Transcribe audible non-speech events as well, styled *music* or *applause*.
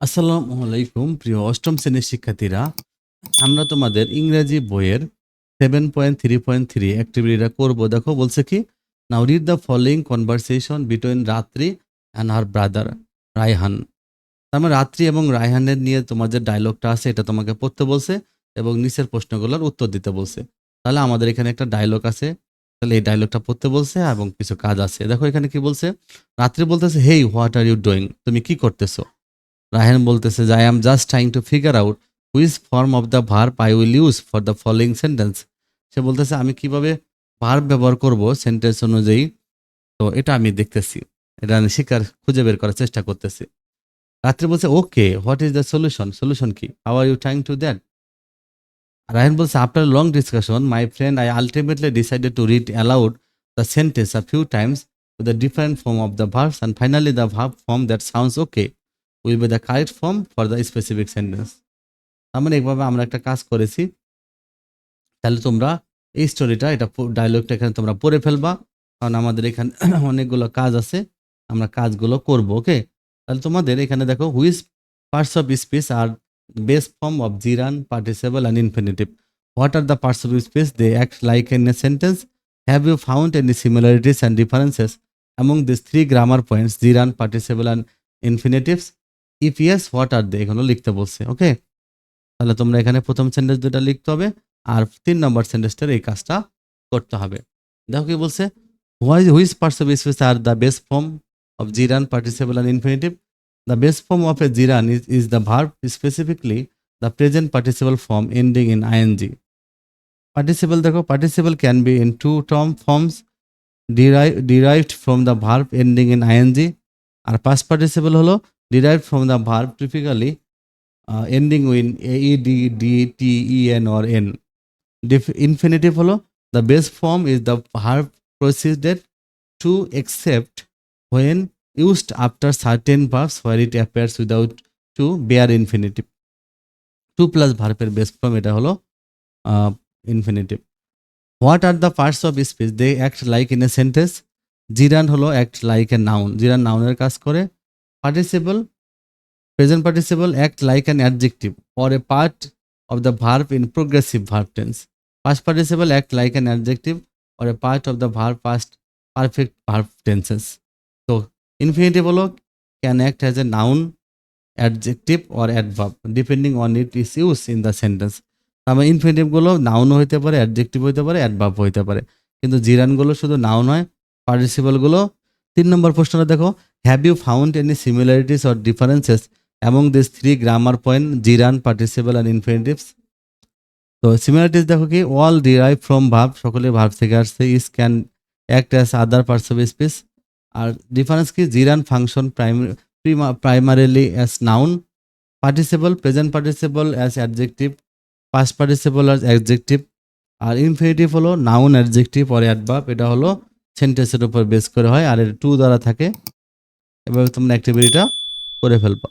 আসসালামু আলাইকুম, প্রিয় অষ্টম শ্রেণির শিক্ষার্থীরা। আমরা তোমাদের ইংরেজি বইয়ের seven point three point three অ্যাক্টিভিটিটা করব। দেখো, বলছে কি now read the following conversation between Ratri and her brother Rayhan তার মানে রাত্রি এবং রায়হানের নিয়ে তোমার যে ডায়লগটা আছে, এটা তোমাকে পড়তে বলছে এবং নিচের প্রশ্নগুলোর উত্তর দিতে বলছে। তাহলে আমাদের এখানে একটা ডায়লগ আছে, তাহলে এই ডায়লগটা পড়তে বলছে এবং কিছু কাজ আছে। দেখো এখানে কি বলছে, রাত্রি বলতেছে hey what are you doing তুমি কি করতেছো? রাহেন বলতেছে যে I am just trying to figure out which form of the verb I will use for the following sentence সে বলতেছে, আমি কীভাবে ভার্ব ব্যবহার করব সেন্টেন্স অনুযায়ী? তো এটা আমি দেখতেছি। এটা আমি শিকার খুঁজে বের করার চেষ্টা করতেছি। রাত্রে বলছে okay what is the solution solution কি? How are you trying to that Rayhan বলছে after long discussion my friend I ultimately decided to read aloud the sentence a few times with the different form of the verbs and finally the verb form that sounds okay. Will be the correct form for the specific sentence. তার মানে এইভাবে আমরা একটা কাজ করেছি। তাহলে তোমরা এই স্টোরিটা এটা ডায়লগটা এখানে তোমরা পড়ে ফেলবা। কারণ আমাদের এখানে *clears throat* অনেকগুলো কাজ আছে। আমরা কাজগুলো করব ওকে তাহলে তোমাদের এখানে দেখো which parts of speech are best form of gerund participle and infinitive what are the parts of speech they act like in a sentence have you found any similarities and differences among these three grammar points gerund participle and infinitives if yes what are they এগুলো লিখতে বলছে ওকে তাহলে তোমরা এখানে প্রথম sentence দুটা লিখতে হবে আর তিন নম্বর সেন্টেন্সটার এই কাজটা করতে হবে। দেখো কি বলছে why which parts of speech are the best form of gerund participle and infinitive the best form of a gerund is is the verb specifically the present participle form ending in I N G participle দেখো participle can be in two term forms derive, derived from the verb ending in ing আর past participle হলো derived from the verb typically uh, ending in aed d t e n or n Def- infinitive হলো the base form is the verb proceeded to except when used after certain verbs where it appears without to bare infinitive to plus ভার্বের base form এটা হলো infinitive what are the parts of speech they act like in a sentence gerund হলো act like a noun gerund নাউনের কাজ করে participle present participle act like an adjective or a part of the verb in progressive verb tense past participle act like an adjective or a part of the verb past perfect verb tenses তো infinitive হলো can act as a noun adjective or adverb depending on it is use in the sentence আমার ইনফিনিটিভগুলো নাউনও হইতে পারে adjective হইতে পারে adverb হইতে পারে। কিন্তু জিরানগুলো শুধু নাউন হয় পার্টিসিপলগুলো তিন নম্বর প্রশ্নটা দেখো have you found any similarities or differences among this three grammar point gerund participle and infinitives তো সিমিলারিটিস দেখো কি অল ডিরাইভ ফ্রম ভার্ব সকলে ভার্ব থেকে আসছে is can act as other parts of speech R difference কি gerund function primarily as noun participle present participle as adjective past participle আর adjective আর infinitive হলো noun adjective আর adverb এটা হলো সেন্টেন্সের উপর বেস করে হয়, আর এটা টু দ্বারা থাকে এভাবে তোমরা অ্যাক্টিভিটিটা করে ফেলবা।